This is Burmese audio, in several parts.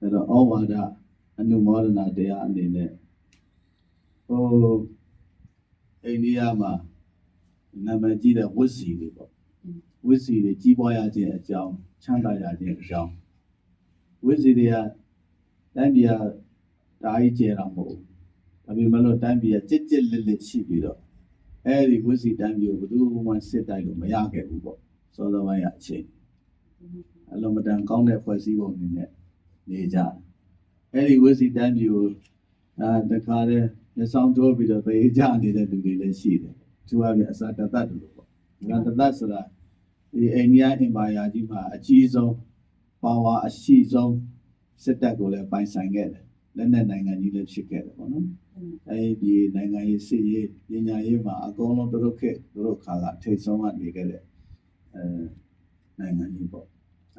အဲ့တော့ဩဝါဒအနုမောဒနာတရားအနေနဲ့ဟိုအိန္ဒိယမှာနာမည်ကြီးတဲ့ဝစ်စီတွေပေါ့ဝစ်စီတွေကြီးပွားရခြင်းအကြောင်းချမ်းသာရခြင်းအကြောင်းဝစ်စီတွေကတိုင်းပြည်ကဓာကြီးကျဲတာမဟုတ်ဘူးဒါပေမဲ့လို့တိုင်းပြည်ကကြစ်ကြစ်လစ်လစ်ရှိပြီးတော့အဲ့ဒီဝစ်စီတိုင်းပြည်ကိုဘယ်သူမှစစ်တိုက်လို့မရခဲ့ဘူးပေါ့စောစောပိုင်းကအချိန်အလုံးမတန်ကောင်းတဲ့ဖွဲ့စည်းပုံတွေနဲ့နေ ကြတယ်အဲ့ဒီဝစ်စီတိုင်းပြည်ကိုအာတခါတည်းလက်ဆောင်တိုးပြီးတော့ပေးကြနေတဲ့လူတွေလည်းရှိတယ်သူကပြအစာတသက်တူလို့ပေါ့ဒါတသက်ဆိုတာဒီအိန္ဒိယအင်ပါယာကြီးမှာအကြီးဆုံးပါဝါအရှိဆုံးစစ်တပ်ကိုလည်းပိုင်ဆိုင်ခဲ့တယ်လက်နက်နိုင်ငံကြီးလည်းဖြစ်ခဲ့တယ်ပေါ့နော်အဲဒီနိုင်ငံရေးစစ်ရေးပညာရေးမှာအကုန်လုံးသူတို့ခက်သူတို့ခါကထိတ်ဆုံးကနေခဲ့တဲ့အဲနိုင်ငံကြီးပေါ့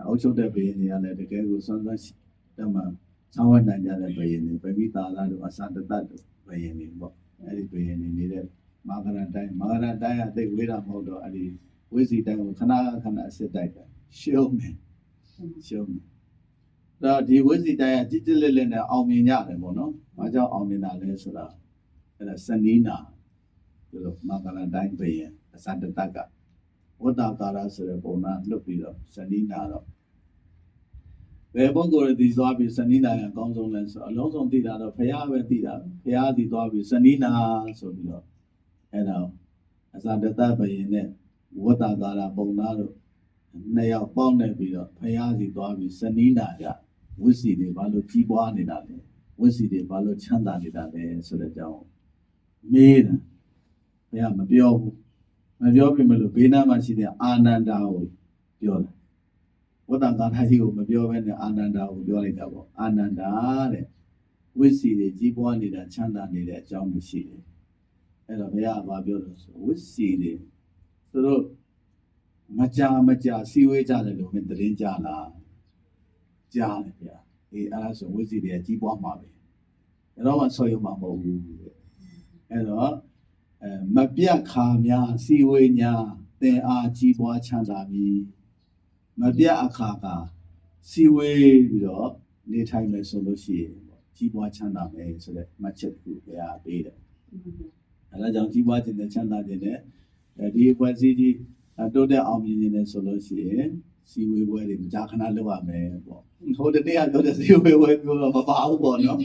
အုပ်ချုပ်တဲ့ဘယင်းတွေကလည်းတကယ်ကိုစွမ်းစွမ်းရှိ တမန်ဆောင်းဝတ်နိုင်ကြတဲ့ဘယင်းတွေပြပိသာလာတို့အစာတတတ်တို့ဘယင်းတွေပေါ့အဲဒီဘယင်းတွေနေတဲ့မာဂရတိုင်းမာဂရတိုင်းအသိဝေးတာမဟုတ်တော့အဲဒီဝိစီတိုင်းကိုခဏခဏအစစ်တိုက်တယ်ရှုံးတယ်ရှုံးတယ်ဒါဒီဝိစီတိုင်းကကြည်ကြည်လက်လက်နဲ့အောင်မြင်ကြတယ်ပေါ့နော်။ဘာကြောင့်အောင်မြင်တာလဲဆိုတာအဲ့ဒါစနီးနာသူတို့မာကလန်တိုင်းပဲရင်အစတတကဝတ္တကာရဆိုတဲ့ပုံနာလွတ်ပြီးတော့စနီးနာတော့ ဘယ်ပုဂ္ဂိုလ်တွေသွားပြီးစနီးနာရအကောင်းဆုံးလဲဆိုအလုံးစုံသိတာတော့ဘုရားပဲသိတာဘုရားဒီသွားပြီးစနီးနာဆိုပြီးတော့အဲ့ဒါအစတတပဲရင်နဲ့ဝတ္တကာရပုံနာတို့နှစ်ယောက်ပေါင်းနေပြီးတော့ဘုရားစီသွားပြီးစနီးနာကြဝိစီတွေဘာလို့ကြီးပွားနေတာလဲဝိစီတွေဘာလို့ချမ်းသာနေတာလဲဆိုတဲ့အကြောင်းမေးတာဘုရားမပြောဘူးမပြောပြင်မလို့ဘေးနားမှာရှိတဲ့အာနန္ဒာကိုပြောတယ် ဝတ္တကာထာကြီးကိုမပြောဘဲနဲ့အာနန္ဒာကိုပြောလိုက်တာပေါ့အာနန္ဒာတဲ့ဝိစီတွေကြီးပွားနေတာချမ်းသာနေတဲ့အကြောင်းမရှိတယ်အဲ့တော့ဘုရားကဘာပြောလို့ဆိုဝိစီတွေသူတို့မကြာမကြာစီဝေးကြတယ်လို့မင်းသတင်းကြလားကြားတယ်ဗျာအေးအဲ့ဒါဆိုဝိဇ္ဇီတွေကကြီးပွားမှာပဲအဲ့တော့မှဆော်ရုံမှာမဟုတ်ဘူးတဲ့အဲ့တော့အဲမပြတ်ခါများစီဝေညာသင်အားကြီးပွားချမ်းသာပြီ မပြတ်အခါကစီဝေပြီးတော့နေထိုင်မယ်ဆိုလို့ရှိရင်ပေါ့ကြီးပွားချမ်းသာမယ်ဆိုတဲ့မှတ်ချက်ကိုဘုရားပေးတယ်အဲ့ဒါကြောင့်ကြီးပွားခြင်းနဲ့ချမ်းသာခြင်းနဲ့အဲဒီအဖွဲ့အစည်းကြီးအတိုးတက်အောင်မြင်နေတယ်ဆိုလို့ရှိရင်စီဝေပွဲတွေမကြာခဏလုပ်ရမယ်ပေါ့ဟိုတနေ့ကပြောတဲ့ဇီဝေဝေပြောတော့မပါဘူးပေါ့နော်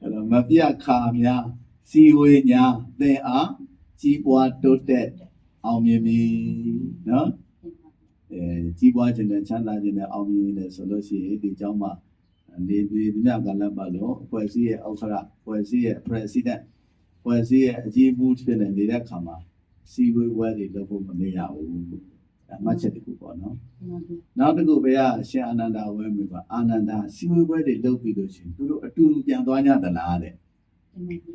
အဲ့တော့မပြတ်ခါများစီဝေညာသင်အား ကြီးပွားတိုးတက်အောင်မြင်ပြီနော်အဲကြီးပွားခြင်းနဲ့ချမ်းသာခြင်းနဲ့အောင်မြင်နေတယ်ဆိုလို့ရှိရင်ဒီเจ้าမှာနေဒီမြတ်ကလည်းပါလို့အဖွဲ့အစည်းရဲ့ဥက္ခရအဖွဲ့အစည်းရဲ့ president အဖွဲ့အစည်းရဲ့အကြီးအမှုဖြစ်နေနေတဲ့ခါမှာစီဝေဝဲတွေလုပ်ဖို့မနေရဘူးအမှတ်ချက်တစ်ခုပေါ့နော် နောက်တစ်ခုပဲအရှင်အာနန္ဒာဝဲမိပါအာနန္ဒာစီဝေပွဲတွေလုပ်ပြီးလို့ရှိရင်သူတို့အတူတူပြန်သွားကြသလားတဲ့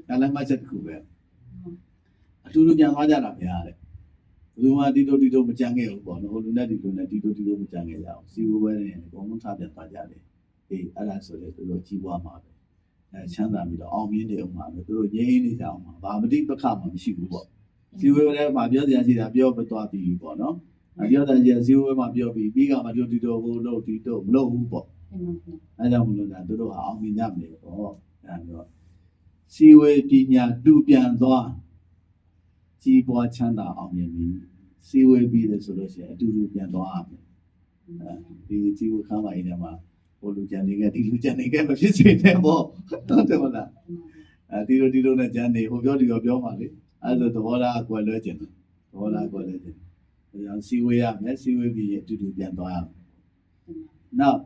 ဒါလည်းမှတ်ချက်တစ်ခုပဲ အတူတူပြန်သွားကြတာဗျာတဲ့ဘယ်သူမှဒီလိုဒီလိုမကြံခဲ့ဘူးပေါ့နော်ဟိုလူနဲ့ဒီလိုနဲ့ဒီလိုဒီလိုမကြံခဲ့ကြအောင်စီဝေပွဲတွေအကုန်လုံးထားပြန်သွားကြတယ်အေးအဲ့ဒါဆိုလေသူတို့ကြီးပွားမှာပဲအဲချမ်းသာပြီးတော့အောင်မြင်နေအောင်မှာပဲသူတို့ငြိမ်းနေကြအောင်မှာဘာမတိပက္ခမှမရှိဘူးပေါ့စီဝေပွဲမှာပြောစရာရှိတာပြောပသွားပြီးပေါ့နော်အပြောတဲ့ကြီးဇီဝဲမှာပြောပြီးပြီးကမှတို့ဒီတော့ဘို့လို့ဒီတော့မလုပ်ဘူးပေါ့အဲကြောင့်မလို့လားတို့တို့ဟာအောင်မြင်ကြမယ်ပေါ့အဲတော့စီဝဲပညာတူပြန်သွား ကြီးပွားချမ်းသာအောင်မြင်ပြီစီဝဲပြီးတယ်ဆိုလို့ရှိရင်အတူတူပြန်သွားရမယ်အဲဒီကြီးဝခမ်းပါရင်လည်းမှာဟိုလူကြံနေကဒီလူကြံနေကမဖြစ်စေနဲ့ပေါ့ဟုတ်တယ်မလားအဲဒီလိုဒီလိုနဲ့ကြံနေဟိုပြောဒီလိုပြောပါလေအဲဒါသဘောထားအကွယ်လွဲကျင်တယ်သဘောထားအကွယ်လွဲကျင်တယ်။ဒါကြောင့်စီဝေးရမယ်စီဝေးပြီးရင်အတူတူပြန်သွားရမယ်။နောက်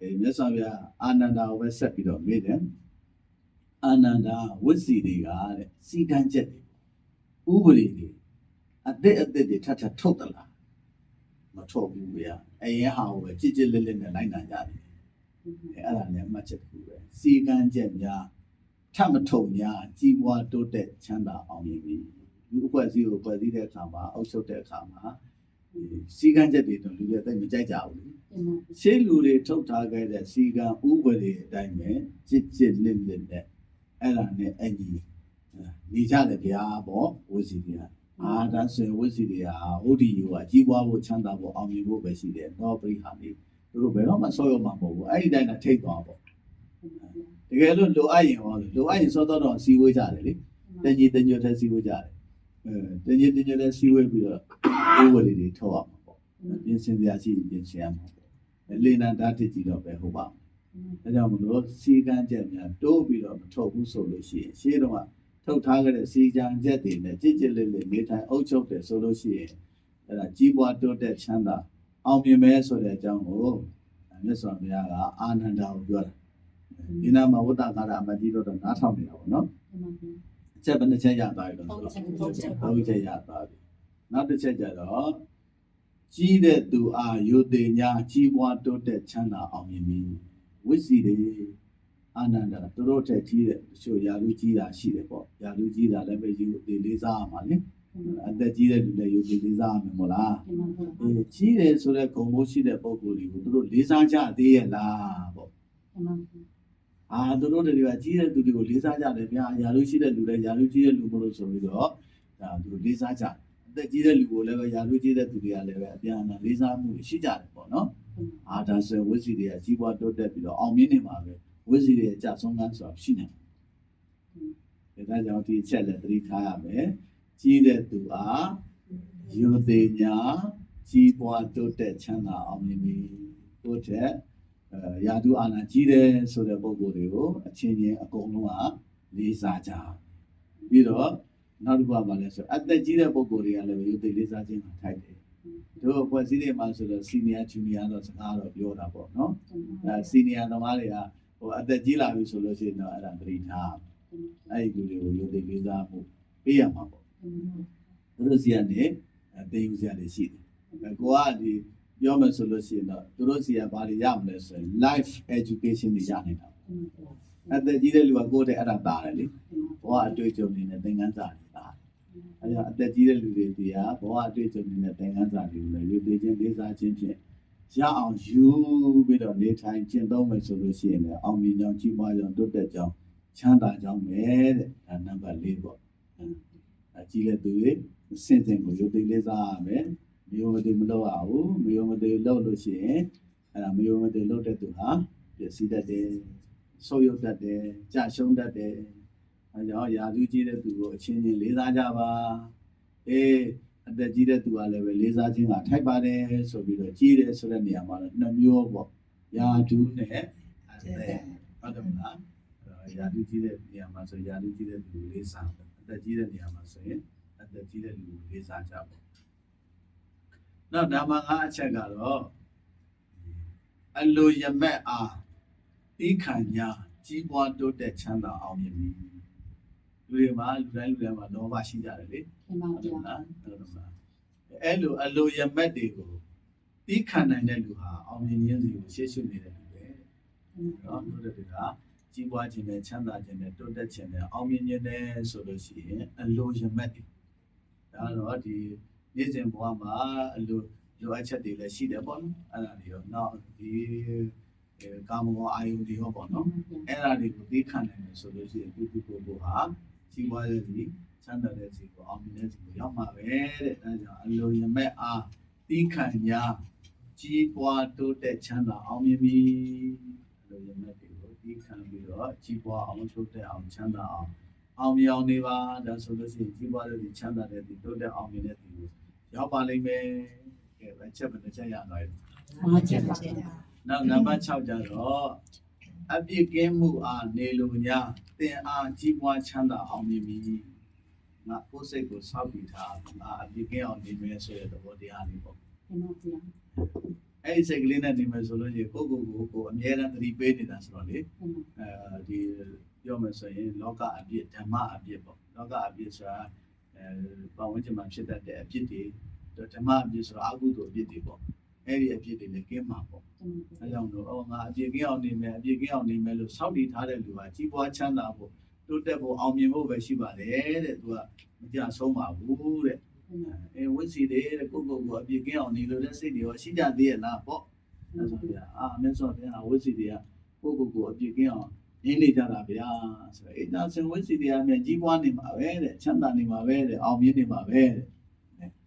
အဲမြတ်စွာဘုရားအာနန္ဒာကိုပဲဆက်ပြီးတော့မေးတယ်။အာနန္ဒာဝိစီတွေကတဲ့စီကံချက်တွေ ဥပဒေတွေအသက်အသက်တွေထပ်ထပ်ထုတ်သလားမထုတ်ဘူးဗျာ။အဲရဟာကိုပဲကြစ်ကြစ်လက်လက်နဲ့လိုက်နိုင်ကြတယ်။အဲအဲ့ဒါလည်းအမှတ်ချက်တစ်ခုပဲ။စီကံချက်များထပ်မထုတ်များကြီးပွားတိုးတက်ချမ်းသာအောင်မြင်ပြီ။လူအဖွဲ့အစည်းကိုဖွဲ့စည်းတဲ့အခါမှာအုပ်ချုပ်တဲ့အခါမှာဒီစီကံချက်တွေတော့လူတွေသိပ်မကြိုက်ကြဘူးလေရှေးလူတွေထုတ်ထားခဲ့တဲ့စီကံဥပဒေအတိုင်းပဲကြစ်ကြစ်လစ်လစ်နဲ့အဲ့ဒါနဲ့အညီ နေကြတယ်ဗျာပေါ့ဝစီတွေကအာဒါဆိုရင်ဝိစီတွေဟာဥဒိယောကကြီးပွားဖို့ချမ်းသာဖို့အောင်မြင်ဖို့ပဲရှိတယ်တော့ပရိဟာနေသူတို့ဘယ်တော့မှဆောက်ရမှာမဟုတ်ဘူးအဲ့ဒီတိုင်းကထိတ်သွားပေါ့တကယ်လို့လိုအပ်ရင်ဟောလိုအပ်ရင်စောတော့တော့စီဝေးကြတယ်လေတန်ကြီးတန်ညွတ်တဲ့စီဝေးကြတယ်အဲတန်ကြီးတန်ညွတ်တဲ့စီဝေးပြီးတော့အိုးဝလေးတွေထုတ်ရမှာပေါ့ပြင်ဆင်ပြရှိရင်ပြင်ဆင်ရမှာပေါ့လေနံဓာတ်တစ်ကြီးတော့ပဲဟုတ်ပါဒါကြောင့်မလို့စီကန်းချက်များတိုးပြီးတော့မထုတ်ဘူးဆိုလို့ရှိရင်ရှေးတော့က ထုတ်ထားခဲ့တဲ့စီကြံချက်တွေနဲ့ကြည်ကြည်လေးလေးနေထိုင်အုပ်ချုပ်တယ်ဆိုလို့ရှိရင်အဲ့ဒါကြီးပွားတိုးတက်ချမ်းသာအောင်မြင်မဲဆိုတဲ့အကြောင်းကိုမြတ်စွာဘုရားကအာနန္ဒာကိုပြောတာဒီနာမှာဝတ္တကာရအမကြီးတို့တော့နားထောင်နေတာပေါ့နော်အချက်ဘယ်နှချက်ရသွားပြီလို့ဆိုတော့ဟုတ်ချက်ရသွားပြီနောက်တစ်ချက်ကျတော့ကြီးတဲ့သူအားယုတိညာကြီးပွားတိုးတက်ချမ်းသာအောင်မြင်ပြီဝိစီတွေ အာနန္ဒာသူတို့ထက်ကြီးတဲ့တချို့ယာလူကြီးတာရှိတယ်ပေါ့ယာလူကြီးတာလည်းပဲယူသေးလေးစားရမှာလေအသက်ကြီးတဲ့လူလည်းယူသေးလေးစားရမယ်မို့လားအေးကြီးတယ်ဆိုတဲ့ဂုဏ်မိုးရှိတဲ့ပုံကိုယ်တွေကိုသူတို့လေးစားကြသေးရဲ့လားပေါ့အာသူတို့တွေကကြီးတဲ့သူတွေကိုလေးစားကြတယ်ဗျာယာလူရှိတဲ့လူလည်းယာလူကြီးတဲ့လူမလို့ဆိုပြီးတော့ဒါသူတို့လေးစားကြအသက်ကြီးတဲ့လူကိုလည်းပဲယာလူကြီးတဲ့သူတွေကလည်းပဲအပြန်အလှန်လေးစားမှုရှိကြတယ်ပေါ့နော်အာဒါဆိုဝိစီတွေကကြီးပွားတိုးတက်ပြီးတော့အောင်မြင်နေမှာပဲ ဝိဇ္ဇီရဲ့အကြဆုံးကန်းဆိုတာရှိနေတယ်။ဒါကြောင့်ဒီအချက်လည်းသတိထားရမယ်။ကြီးတဲ့သူအားယူသေးညာကြီးပွားတိုးတက်ချမ်းသာအောင်မြင်ပြီ။တို့တဲ့အဲယာတုအာနာကြီးတယ်ဆိုတဲ့ပုံကိုယ်တွေကိုအချင်းချင်းအကုန်လုံးကလေးစားကြ။ပြီးတော့နောက်တစ်ခုကဘာလဲဆိုအသက်ကြီးတဲ့ပုံကိုယ်တွေကလည်းယူသေးလေးစားခြင်းမှာထိုက်တယ်။တို့အဖွဲ့အစည်းတွေမှာဆိုတော့ senior junior တော့စကားတော့ပြောတာပေါ့နော်။အဲ senior သမားတွေက ဟိုအသက်ကြီးလာပြီဆိုလို့ရှိရင်တော့အဲ့ဒါသတိထားအဲ့ဒီလူတွေကိုယုံသိလေးစားမှုပေးရမှာပေါ့သူတို့စီကနေအသိဉာဏ်တွေရှိတယ်အဲကိုကဒီပြောမယ်ဆိုလို့ရှိရင်တော့သူတို့စီကဘာတွေရမလဲဆိုရင် life education တွေရနေတာအသက်ကြီးတဲ့လူကကိုယ့်တဲ့အဲ့ဒါတာတယ်လေဘဝအတွေ့အကြုံတွေနဲ့သင်ခန်းစာတွေတာအဲ့ဒါအသက်ကြီးတဲ့လူတွေဒီဟာဘဝအတွေ့အကြုံတွေနဲ့သင်ခန်းစာတွေကိုလည်းယူသိခြင်းလေးစားခြင်းဖြင့် ရအောင်ယူပြီးတော့နေထိုင်ကျင့်သုံးမယ်ဆိုလို့ရှိရင်လည်းအောင်မြင်ကြောင်းကြီးပွားကြောင်းတိုးတက်ကြောင်းချမ်းသာကြောင်းပဲတဲ့ဒါနံပါတ်၄ပေါ့အကြီးလက်သူတွေစင့်စင့်ကိုရုပ်သိမ်းလေးစားရမယ်မျိုးမသိမလုပ်ရဘူးမျိုးမသိလုပ်လို့ရှိရင်အဲ့ဒါမျိုးမသိလုပ်တဲ့သူဟာပြည့်စည်တတ်တယ်ဆိုးရုပ်တတ်တယ်ကြာရှုံးတတ်တယ်အဲကြောင့်ယာသူကြီးတဲ့သူကိုအချင်းချင်းလေးစားကြပါအေး အသက်ကြီးတဲ့သူကလည်းပဲလေးစားခြင်းကထိုက်ပါတယ်ဆိုပြီးတော့ကြီးတယ်ဆိုတဲ့နေရာမှာတော့နှစ်မျိုးပေါ့ယာဒူးနဲ့အသက်ဟုတ်တယ်မလားအဲ့တော့ယာဒူးကြီးတဲ့နေရာမှာဆိုယာဒူးကြီးတဲ့သူကိုလေးစားပေါ့အသက်ကြီးတဲ့နေရာမှာဆိုရင်အသက်ကြီးတဲ့လူကိုလေးစားကြပေါ့နောက်နံပါတ်5အချက်ကတော့အလိုရမက်အားဤခံညာကြီးပွားတိုးတက်ချမ်းသာအောင်မြင်ပြီလူတွေမှာလူတိုင်းလူတိုင်းမှာလောဘရှိကြတယ်လေဟုတ်တယ် မှန်ပါဗျာအဲ့လိုအလိုရမက်တွေကိုတီးခံနိုင်တဲ့လူဟာအောင်မြင်ခြင်းစီကိုရှေ့ရှုနေတဲ့လူပဲနော်တို့တွေကကြီးပွားခြင်းနဲ့ချမ်းသာခြင်းနဲ့တိုးတက်ခြင်းနဲ့အောင်မြင်ခြင်းနဲ့ဆိုလို့ရှိရင်အလိုရမက်တွေဒါတော့ဒီနေ့စဉ်ဘဝမှာအလိုလိုအပ်ချက်တွေလည်းရှိတယ်ပေါ့နော်အဲ့ဒါတွေရောနောက်ဒီကာမဂုဏ်အာယုန်တွေရောပေါ့နော်အဲ့ဒါတွေကိုသိခံနိုင်တယ်ဆိုလို့ရှိရင်ဒီဒီကိုကိုဟာကြီးပွားရည် ချမ်းသာတဲ့စီကိုအောင်မြင်တဲ့စီကိုရောက်မှာပဲတဲ့အဲဒါကြောင့်အလိုရမဲ့အားတီးခံညာကြီးပွားတိုးတက်ချမ်းသာအောင်မြင်ပြီအလိုရမဲ့တွေကိုတီးခံပြီးတော့ကြီးပွားအောင်တိုးတက်အောင်ချမ်းသာအောင်အောင်မြင်အောင်နေပါဒါဆိုလို့ရှိရင်ကြီးပွားတဲ့ဒီချမ်းသာတဲ့ဒီတိုးတက်အောင်မြင်တဲ့ဒီကိုရောက်ပါလိမ့်မယ်ကဲပဲချက်ပဲတစ်ချက်ရသွားပြီနောက်နံပါတ်6ကျတော့အပြစ်ကင်းမှုအားနေလိုညာသင်အားကြီးပွားချမ်းသာအောင်မြင်ပြီ ငါကိုယ်စိတ်ကိုစောင့်တည်ထားငါအပြစ်ကင်းအောင်နေမယ်ဆိုတဲ့သဘောတရားလေးပေါ့အဲ့ဒီစိတ်ကလေးနဲ့နေမယ်ဆိုလို့ရှိရင်ကိုယ့်ကိုယ်ကိုကိုယ်အမြဲတမ်းသတိပေးနေတာဆိုတော့လေအဲဒီပြောမယ်ဆိုရင်လောကအပြစ်ဓမ္မအပြစ်ပေါ့လောကအပြစ်ဆိုတာအဲပတ်ဝန်းကျင်မှာဖြစ်တတ်တဲ့အပြစ်တွေဓမ္မအပြစ်ဆိုတာအကုသိုလ်အပြစ်တွေပေါ့အဲ့ဒီအပြစ်တွေလည်းကင်းမှာပေါ့အဲကြောင့်လို့အော်ငါအပြစ်ကင်းအောင်နေမယ်အပြစ်ကင်းအောင်နေမယ်လို့စောင့်တည်ထားတဲ့လူဟာကြီးပွားချမ်းသာဖို့ တိုးတက်ဖို့အောင်မြင်ဖို့ပဲရှိပါတယ်တဲ့သူကမကြဆုံးပါဘူးတဲ့အဲဝိစီတဲ့ကိုကိုကိုအပြစ်ကင်းအောင်နေလို့တဲ့စိတ်တွေရောရှိကြသေးရဲ့လားပေါ့အဲ့ဆိုပြအာမြတ်စွာဘုရားဝိစီတွေကကိုကိုကိုအပြစ်ကင်းအောင်ရင်းနေကြတာဗျာဆိုတော့အေးဒါဆိုဝိစီတရားမြတ်ကြီးပွားနေမှာပဲတဲ့ချမ်းသာနေမှာပဲတဲ့အောင်မြင်နေမှာပဲတဲ့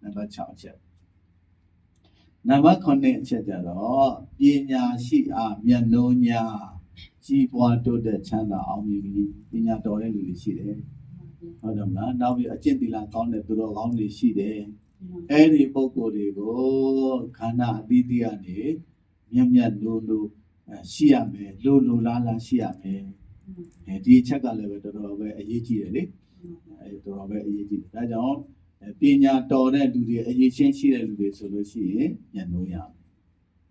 နံပါတ်6အချက်နံပါတ်9အချက်ကြတော့ပညာရှိအားမျက်နှုံးညာ ကြီးပွားတိုးတက်ချမ်းသာအောင်မြင်ပြီးပညာတော်တဲ့လူတွေရှိတယ်ဟုတ်တယ်မလားနောက်ပြီးအကျင့်သီလကောင်းတဲ့သူတော်ကောင်းတွေရှိတယ်အဲ့ဒီပုံကိုယ်တွေကိုခန္ဓာအသီးသီးကနေမြတ်မြတ်လို့လို့အဲရှိရမယ်လို့လို့လားလားရှိရမယ်အဲဒီအချက်ကလည်းပဲတော်တော်ပဲအရေးကြီးတယ်လေအဲတော်တော်ပဲအရေးကြီးတယ်ဒါကြောင့်အဲပညာတော်တဲ့လူတွေအရေးချင်းရှိတဲ့လူတွေဆိုလို့ရှိရင်ညံ့လို့ရမယ်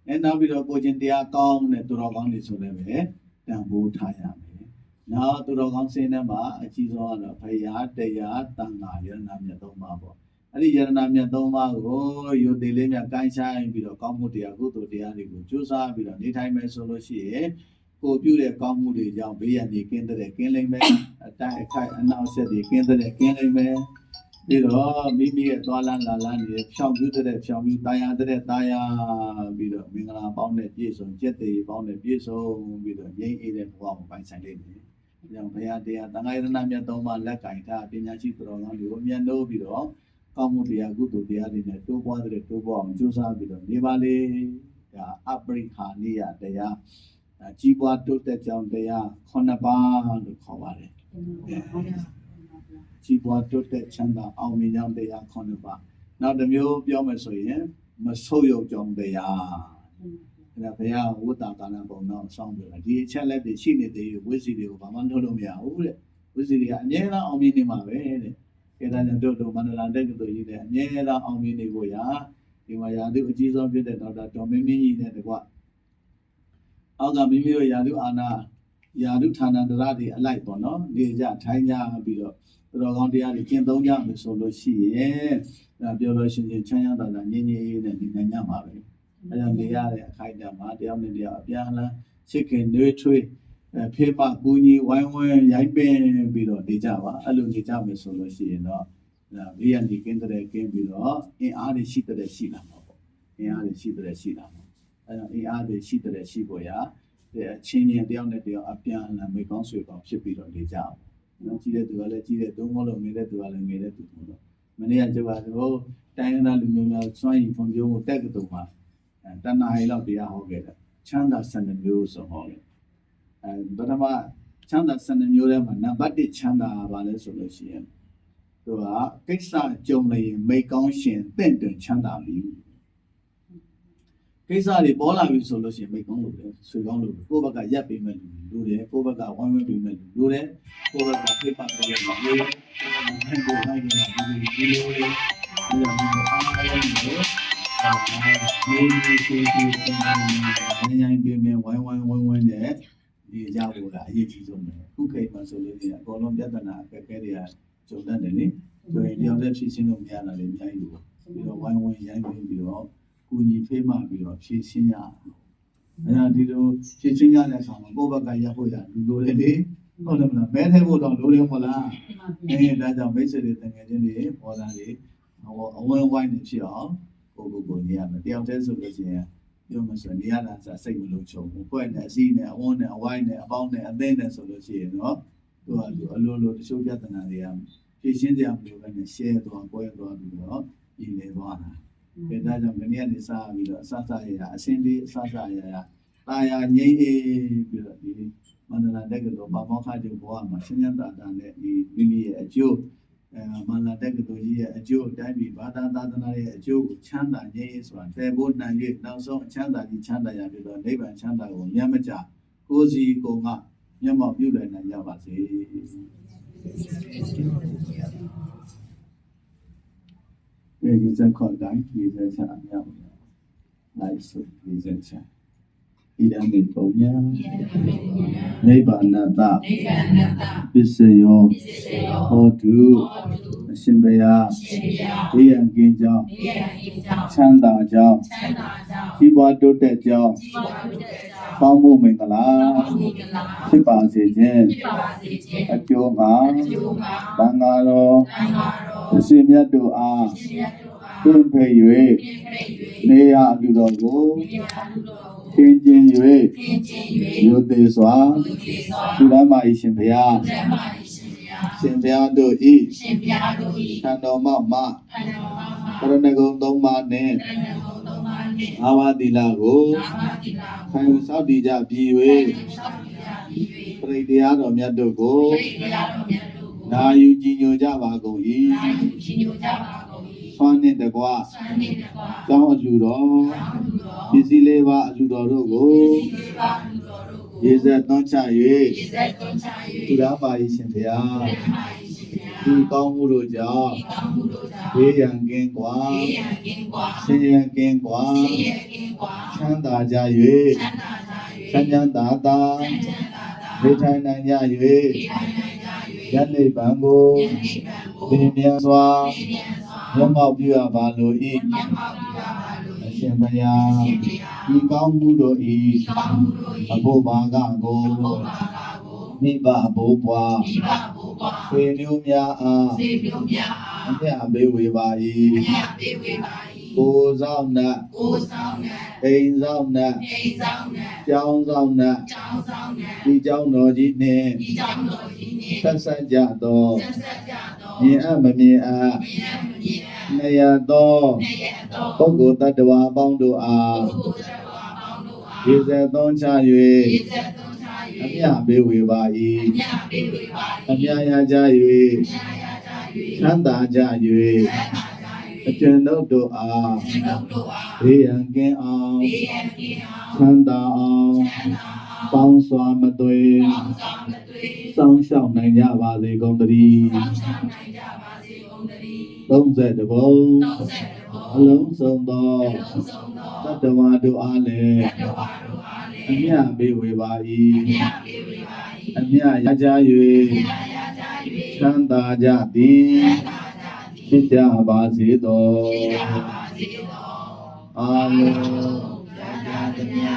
အဲနောက်ပြီးတော့ကိုကျင်တရားကောင်းတဲ့သူတော်ကောင်းတွေဆိုလည်းပဲတန်ဖိုးထားရမယ်နောက်သူတော်ကောင်းစင်းထဲမှာအကြီးဆုံးကတော့ဘုရားတရားတန်ခါရဏမြတ်သုံးပါးပေါ့အဲ့ဒီယရနာမြတ်သုံးပါးကိုယုတ်သေးလေးမြတ်ကိုင်းဆိုင်ပြီးတော့ကောင်းမှုတရားကုသိုလ်တရားတွေကိုကြိုးစားပြီးတော့နေထိုင်မယ်ဆိုလို့ရှိရင်ကိုပြုတဲ့ကောင်းမှုတွေကြောင့်ဘေးရန်တွေကင်းတဲ့ကင်းလိမ့်မယ်အတိုင်းအခိုက်အနောက်ဆက်တွေကင်းတဲ့ကင်းလိမ့်မယ် ပြီးတော့မိမိရဲ့သွားလန်းလာလန်းတွေဖြောင်းပြတဲ့ဖြောင်းပြတာယာတဲ့တာယာပြီးတော့မင်္ဂလာပေါင်းတဲ့ပြည့်စုံကျက်သေးပေါင်းတဲ့ပြည့်စုံပြီးတော့ငြိမ်းအေးတဲ့ဘဝကိုပိုင်ဆိုင်လိမ့်မယ်။ဒါကြောင့်ဘုရားတရားတန်ခါရဏမြတ်သုံးပါးလက်ကင်ထားပညာရှိသူတော်ကောင်းတွေကိုမြတ်လို့ပြီးတော့ကောင်းမှုတရားကုသိုလ်တရားတွေနဲ့တိုးပွားတဲ့တိုးပွားအောင်ကြိုးစားပြီးတော့နေပါလေဒါအပရိဟာနိယတရားဒါကြီးပွားတိုးတက်ကြောင်းတရားခုနှစ်ပါးလို့ခေါ်ပါတယ် ကြီးပွားတိုးတက်ချမ်းသာအောင်မြင်ကြောင်းတရားခုနှစ်ပါးနောက်တစ်မျိုးပြောမယ်ဆိုရင်မဆုတ်ယုတ်ကြောင်းတရားဒါဘုရားဝတ္တကာလပုံတော့ဆောင်းပြတယ်ဒီအချက်လက်တွေရှိနေသေးဝိစီတွေကိုဘာမှလုပ်လို့မရဘူးတဲ့ဝိစီတွေကအမြဲတမ်းအောင်မြင်နေမှာပဲတဲ့ကဲဒါကြောင့်တို့တို့မန္တလာတက္ကသိုလ်ကြီးနဲ့အမြဲတမ်းအောင်မြင်နေဖို့ရာဒီမှာရာသူအကြီးဆုံးဖြစ်တဲ့ဒေါက်တာဒေါ်မင်းမင်းကြီးနဲ့တကွအောက်ကမိမိတို့ရာသူအာနာရာသူဌာနန္တရတွေအလိုက်ပေါ့နော်နေကြထိုင်ကြပြီးတော့ သူတော်ကောင်းတရားတွေကျင့်သုံးကြမယ်ဆိုလို့ရှိရင်ဒါပြောလို့ရှိရင်ချမ်းသာတာငြင်းငြင်းနဲ့နေနိုင်ကြမှာပဲအဲကြောင့်နေရတဲ့အခိုက်အတန့်မှာတရားနဲ့တရားအပြန်အလှန်ချစ်ခင်နှွေးထွေးအဲဖေးပကူညီဝိုင်းဝန်းရိုင်းပင်ပြီးတော့နေကြပါအဲ့လိုနေကြမယ်ဆိုလို့ရှိရင်တော့ဒါဘေးရန်ဒီကင်းတဲ့ကင်းပြီးတော့အင်အားတွေရှိတဲ့ရှိလာမှာပေါ့အင်အားတွေရှိတဲ့ရှိလာမှာအဲတော့အင်အားတွေရှိတဲ့ရှိဖို့ရာဒီအချင်းချင်းတယောက်နဲ့တယောက်အပြန်အလှန်မိကောင်းဆွေကောင်းဖြစ်ပြီးတော့နေကြအောင် နော်ကြီးတဲ့သူကလည်းကြီးတဲ့သုံးခေါ်လို့ငယ်တဲ့သူကလည်းငယ်တဲ့သူပေါ့မနေ့ကကြောက်တော့တိုင်းရင်းသားလူမျိုးများစွမ်းရည်ဖွံ့ဖြိုးမှုတက်ကတူမှာအဲတဏှာရီလောက်တရားဟောခဲ့တယ်ချမ်းသာစံမျိုးဆိုဟောတယ်အဲပထမချမ်းသာစံမျိုးထဲမှာနံပါတ်1ချမ်းသာပါလဲဆိုလို့ရှိရင်သူကကိစ္စကြုံလျင်မိတ်ကောင်းရှင်တင့်တွင်ချမ်းသာပြီ ကိစ္စတွေပေါ်လာပြီဆိုလို့ရှိရင်မိတ်ကောင်းလို့လေဆွေကောင်းလို့ကိုယ့်ဘက်ကရက်ပေးမယ်လူလိုတယ်ကိုယ့်ဘက်ကဝိုင်းဝန်းပေးမယ်လူလိုတယ်ကိုယ့်ဘက်ကဖိပတ်ပေးမယ်လူလိုတယ်ဟန်ကိုနိုင်တယ်လူလိုတယ်ဒီလိုမျိုးအားလုံးကိုအာဒီဒီဒီဒီဒီညင်ပေးမယ်ဝိုင်းဝန်းဝိုင်းဝန်းနဲ့ဒီကြဖို့လားအရေးကြီးဆုံးပဲခုခေတ်မှာဆိုလို့ရှိရင်အကုန်လုံးပြဿနာအခက်အခဲတွေကကြုံတတ်တယ်လေဆိုရင်တယောက်တည်းဖြည့်ရှင်းလို့မရတာလေအများကြီးလို့ပြီးတော့ဝိုင်းဝန်းရိုင်းပြီးပြီးတော့ ကုညီဖေးမှပြီးတော့ဖြည့်ရှင်းရအောင်အဲဒါဒီလိုဖြည့်ရှင်းရတဲ့အခါမှာကိုယ့်ဘက်ကရဖို့ရလူလိုတယ်လေဟုတ်တယ်မလားမဲထဲဖို့တော့လိုတယ်မဟုတ်လားအဲဒါကြောင့်မိတ်ဆွေတွေတငယ်ချင်းတွေပေါ်လာတွေဟောအဝန်းဝိုင်းနေဖြစ်အောင်ကိုကိုကိုနေရမယ်တယောက်တည်းဆိုလို့ရှိရင်ပြောမှဆိုနေရတာစိတ်မလုံးချုံဘူးကိုယ့်နဲ့အစည်းနဲ့အဝန်းနဲ့အဝိုင်းနဲ့အပေါင်းနဲ့အသင်းနဲ့ဆိုလို့ရှိရင်တော့သူကသူအလိုလိုတချို့ပြဿနာတွေကဖြည့်ရှင်းကြမလို့ပဲနဲ့ share သွားပွဲသွားပြီးတော့ပြည်နေသွားတာ။ ဒါကြောင့်မနေ့ကနေစပြီးတော့အစစရရအစင်းလေးအစစရရတာယာငိမ့်အေးပြီးတော့ဒီမန္တလာတက်ကတော်ဘာမောခကျဘဝမှာရှင်းရတာတာနဲ့ဒီမိမိရဲ့အကျိုးအဲမန္တလာတက်ကတော်ကြီးရဲ့အကျိုးတိုင်းပြည်ဘာသာသာသနာရဲ့အကျိုးကိုချမ်းသာငြိမ့်အေးဆိုတာတည်ဖို့နိုင်၍နောက်ဆုံးအချမ်းသာကြီးချမ်းသာရပြီးတော့နိဗ္ဗာန်ချမ်းသာကိုမျက်မကြကိုယ်စီကိုယ်ကမျက်မှောက်ပြုလည်နိုင်ကြပါစေ။ ဒီကိစ္စခေါ်တိုင်းဒီကိစ္စအများကြီးလိုက်စုဒီကိစ္စဣဒံမေပုံညာနိဗ္ဗာနတပစ္စယောဟောတုအရှင်ဘုရားဒီယံကင်းကြောင်းချမ်းသာကြောင်းကြီးပွားတိုးတက်ကြောင်းကောင်းမှုမင်္ဂလာဖြစ်ပါစေခြင်းအကျိုးမှာသံဃာတော် အရှင်မြတ်တို့အားတွင်ဖေ၍နေရအလူတော်ကိုခင်းကျင်း၍ခင်းကျင်း၍မြို့သေးစွာလူသေးစွာသုရမဤရှင်ဘုရားဓမ္မ၏ရှင်ဗျာရှင်ဘုရားတို့ဤရှင်ဗျာတို့၏သံတော်မောက်မှခန္ဓာမမှာကရဏဂုံသုံးပါးနှင့်တဏ္ဍဘုံသုံးပါးနှင့်အာဝတိလကိုအာမတိလာခံယူစောင့်တည်ကြပြီးကို၍သောက်ပြာပြီးပရိတရားတော်မြတ်တို့ကို၍ပြိတရားတော်မြတ်တို့ကို နာယူကြည်ညိုကြပါကုန်၏နာယူရှင်ညိုကြပါကုန်၏ဆွမ်းနှင့်တကွသံနေတကွာကျောင်းအလှူတော်တောင်းလူတော်ပစ္စည်းလေးပါအလှူတော်တို့ကိုဒီလေးပါလူတော်တို့ကိုရေဆက်သွန်းချရေ၍စက်တွန်းချသု၍ရပါဤရှင်ဘုရားဓမ္မ၏ရှင်ဗျာဒီကောင်းမှုတို့ကြောင့်ဒီကောင်းမှုတို့ကြောင့်ဘေးရန်ကင်းကွာဘေးရန်ကင်းကွာဆင်းရဲကင်းကွာဆင်းရဲကင်းကွာချမ်းသာကြချ၍မ်းသာကြချမ်းချမ်းသာသာ၍ချမ်းသာသာနေထိုင်နိုင်ကြဒီ၍တိုင်းနိုင်ကြ ယနေ့ဗံကို၍ယနေ့ဗံကိုသင်မြန်စွာဒီပြန်စွာမျက်မှောက်ပြုရပါလို၏မျက်မှောက်ပြုရပါလို့အရှင်ဘုရားရှင်ဘုရားဒီကောင်းမှုတို့၏ဒီကောင်းမှုတို့အ၏ဖို့ဘာကကိုဘုရားကာကိုမိဘဘိုးဘွားမိဘဘိုးဘွားဆွေမျိုးများအားစေပြုများအားအမြတ်ပေးဝေပါအ၏မြတ်ပေးဝေပါ၏ ကိုယ်ဆောင်နှင့်ကိုယ်ဆောင်နဲ့အိမ်ဆောင်နှင့်အိမ်ဆောင်နဲ့ကျောင်းဆောင်နှင့်ကျောင်းဆောင်နဲ့ဒီကျောင်းတော်ကြီးနှင့်ဒီကျောင်းတော်ကြီးနှင့်ဆက်ဆက်ကြသောဆက်ဆက်ကြသောမြင်အပ်မမြင်အပ်မြင်မမြင်နေရသောနေရသောပုဂ္ဂိုလ်တ attva အပေါင်းတို့အားပုဂ္ဂိုလ်တော်ပေါင်းတို့အားရေစေသွန်းချရေ၍စက်သွန်းချအ၍မြတ်ပေးဝေပါအ၏မြတ်ပေးဝေပါအ၏မြတ်ရကြအ၍မြတ်ရကြချမ်းသာကြ၍၍သက်သာကြ အကျွန်ုပ်တို့အား၍ကျွန်ုပ်တို့အားဘေးရန်ကင်းအောင်ဘေးရန်ကင်းအောင်ချမ်းသာအောင်ချမ်းသာအောင်ပေါင်းစွာမသွေကောင်းဆောင်မသွေစောင်းရှောက်နိုင်ကြပါစေကုန်သတည်းကောင်းဆောင်နိုင်ကြပါစေကုန်သတည်း30ဘုံတောဆက်တော်အလုံးစုံသောအလုံးစုံသောတတ္တဝါတို့အားလည်းတတ္တဝါတို့အားလည်းအမြတ်ပေးဝေပါအ၏မြတ်ပေးဝေပါ၏အမြတ်ရကြမြ၍တ်ရကြချမ်းသာကြသည်၍ သက်သာကြသည်ဖြစ်ကြပါစေသောဖြစ်ကြပါစေသောအာအာလုလုံးရာဇာသမျှ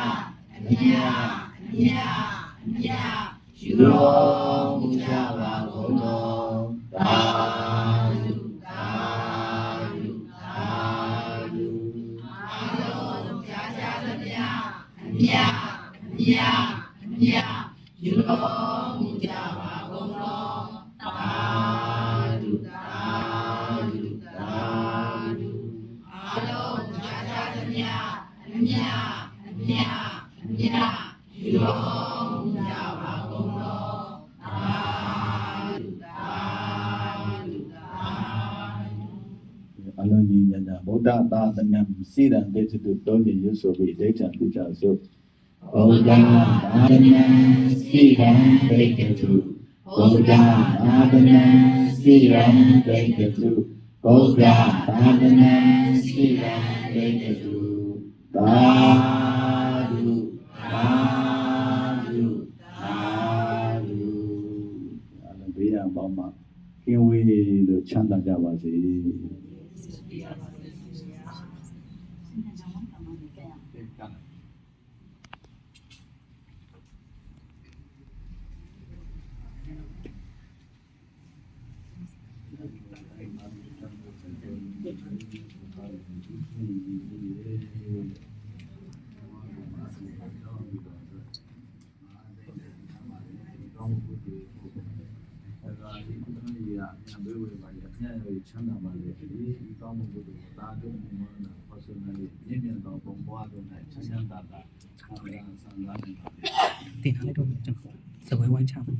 အမြတ်အမြတ်အမြတ်ယူတော်မူကြပါကုန်သောသာဓုသာဓုသာဓုအာလုံးရာဇာသမျှအမြတ်အမြတ်အမြတ်ယူတော်မူကြပါ ဒ္ဓသာသနာစိရံတေတ္တုတောညရွဆိုပြီးဒိဋ္ဌံပူဇာဆိုဗုဒ္ဓသာသနာစိရံတေတ္တုဗုဒ္ဓသာသနာစိရံတေတ္တုဗုဒ္ဓသာသနာစိရံတေတ္တုသာဓုသာဓုသာဓုအလုံးဘေးရန်ပေါင်းမှာကင်းဝေးလို့ချမ်းသာကြပါစေအဲဒါဒီကုသလကြီးကအမြတ်ဝေပါရအမြ တ်ဝေချမ်းသာပါလေဒီကောင်းမှုတို့ဒါတို့မြင်မနာပါစနာလေးမြင့်မြတ်သောဘုံဘွားတို့၌ချမ်းချမ်းသာသာအာရံဆန္ဒနေပါလေတင်ထားလိုက်တော့ကျွန်တော်စပွဲဝိုင်းချမယ်